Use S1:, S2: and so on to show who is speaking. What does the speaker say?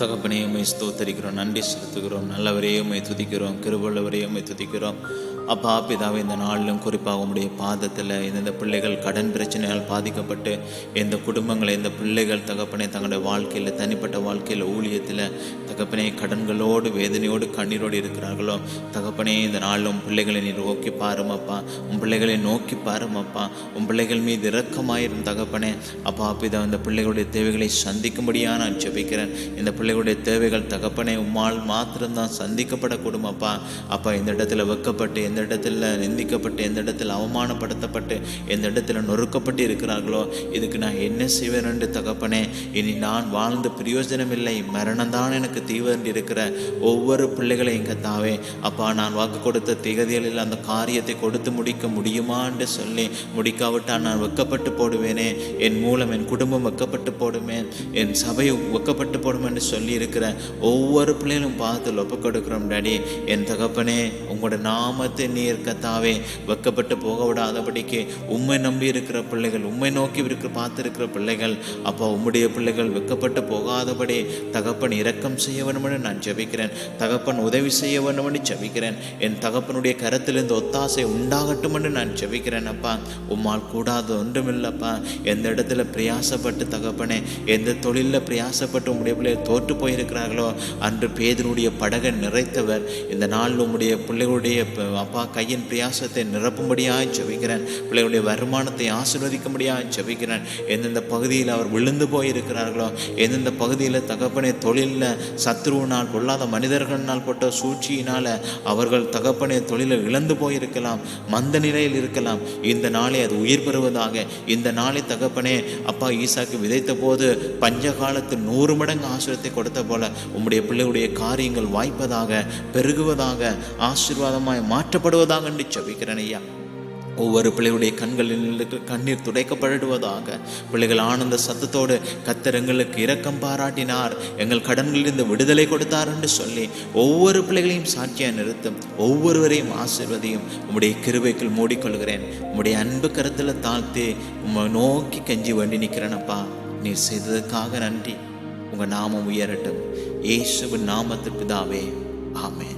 S1: தகப்பனே உமை ஸ்தோத்தரிக்கிறோம் நன்றி செலுத்துகிறோம் நல்லவரே உமை துதிக்கிறோம் கிருபுள்ளவரே உமை துதிக்கிறோம். அப்பா பிதாவை இந்த நாளிலும் குறிப்பாக உங்களுடைய பாதத்தில் இந்தந்த பிள்ளைகள் கடன் பிரச்சனையால் பாதிக்கப்பட்டு எந்த குடும்பங்களை இந்த பிள்ளைகள் தகப்பனே தங்களுடைய வாழ்க்கையில் தனிப்பட்ட வாழ்க்கையில் ஊழியத்தில் தகப்பனே கடன்களோடு வேதனையோடு கண்ணீரோடு இருக்கிறார்களோ தகப்பனே இந்த நாளிலும் பிள்ளைகளை நீ நோக்கி பாருமப்பா உன் பிள்ளைகளை நோக்கி பாருமப்பா உன் பிள்ளைகள் மீது இரக்கமாயிரும் தகப்பனே. அப்பா பிதா இந்த பிள்ளைகளுடைய தேவைகளை சந்திக்கும்படியாக நான் ஜெபிக்கிறேன். இந்த பிள்ளைகளுடைய தேவைகள் தகப்பனே உம்மால் மாத்திரம்தான் சந்திக்கப்படக்கூடும் அப்பா. அப்பா இந்த இடத்துல வெக்கப்பட்டு எந்த இடத்துல நிந்திக்கப்பட்டு எந்த இடத்துல அவமானப்படுத்தப்பட்டு எந்த இடத்துல நொறுக்கப்பட்டு இருக்கிறார்களோ இதுக்கு நான் என்ன செய்வேன் என்று தகப்பனே இனி நான் வாழ்ந்த பிரயோஜனம் இல்லை மரணம்தான் எனக்கு தீவிரண்டு இருக்கிற ஒவ்வொரு பிள்ளைகளையும் தாவே அப்பா நான் வாக்கு கொடுத்த திகதிகளில் அந்த காரியத்தை கொடுத்து முடிக்க முடியுமா என்று சொல்லி முடிக்காவிட்டால் நான் வெக்கப்பட்டு போடுவேனே. என் மூலம் என் குடும்பம் வெக்கப்பட்டு போடுவேன் என் சபை வெக்கப்பட்டு போடும் என்று சொல்லி இருக்கிற ஒவ்வொரு பிள்ளைகளும் பார்த்து ஒப்பு கொடுக்குறோம் டாடி என் தகப்பனே உங்களோட நாமத்தை நீர் கத்தாவே. வெக்கப்பட்டு போக விடாதபடிக்கு உம்மை நம்பி இருக்கிற பிள்ளைகள் உண்மை நோக்கி இருக்கிற பார்த்துருக்கிற பிள்ளைகள் அப்பா உம்முடைய பிள்ளைகள் வெக்கப்பட்டு போகாதபடி தகப்பன் இரக்கம் செய்ய வேண்டுமென்று நான் ஜெபிக்கிறேன். தகப்பன் உதவி செய்ய வேண்டுமென்று ஜெபிக்கிறேன். என் தகப்பனுடைய கரத்திலிருந்து ஒத்தாசை உண்டாகட்டும் என்று நான் ஜெபிக்கிறேன் அப்பா. உம்மால் கூடாது ஒன்றுமில்லப்பா. எந்த இடத்துல பிரயாசப்பட்டு தகப்பனே எந்த தொழிலில் பிரயாசப்பட்டு உங்களுடைய பிள்ளைகள் தோற்று போயிருக்கிறார்களோ? அன்று பேதனுடைய படகை நிறைத்தவர். இந்த நாள் உம்முடைய பிள்ளைகளுடைய அப்பா கையின் பிரயாசத்தை நிரப்பும்படியாக ஜெபிக்கிறேன். பிள்ளைகளுடைய வருமானத்தை ஆசீர்வதிக்கும்படியாக ஜெபிக்கிறேன். எந்தெந்த பகுதியில் அவர் விழுந்து போயிருக்கிறார்களோ எந்தெந்த பகுதியில் தகப்பனே தொழிலில் சத்ருவினால் பொல்லாத மனிதர்களினால் போட்ட சூழ்ச்சியினால் அவர்கள் தகப்பனே தொழிலை இழந்து போயிருக்கலாம் மந்த நிலையில் இருக்கலாம். இந்த நாளை அது உயிர் பெறுவதாக. இந்த நாளை தகப்பனே அப்பா ஈசாக்கு விதைத்த போது பஞ்ச காலத்தில் நூறு மடங்கு ஆசிரியத்தை கொடுத்த போல உம்முடைய பிள்ளையுடைய காரியங்கள் வாய்ப்பதாக பெருகுவதாக ஆசீர்வாதமாய் மாற்றப்படுவதாக என்று ஜெபிக்கிறேன் ஐயா. ஒவ்வொரு பிள்ளைகளுடைய கண்களில் கண்ணீர் துடைக்கப்படுவதாக பிள்ளைகள் ஆனந்த சத்தத்தோடு கத்தர் எங்களுக்கு இரக்கம் பாராட்டினார் எங்கள் கடன்களிலிருந்து விடுதலை கொடுத்தார் என்று சொல்லி ஒவ்வொரு பிள்ளைகளையும் சாட்சியாக நிறுத்தும் ஒவ்வொருவரையும் ஆசிர்வதியும் உம்முடைய கிருவைக்குள் மூடிக்கொள்கிறேன். உம்முடைய அன்பு கருத்தில் தாழ்த்தி உம்மை நோக்கி கஞ்சி வேண்டி நிற்கிறேனப்பா நீர் செய்ததுக்காக நன்றி. உங்கள் நாமம் உயரட்டும். இயேசுவின் நாமத்து பிதாவே ஆமென்.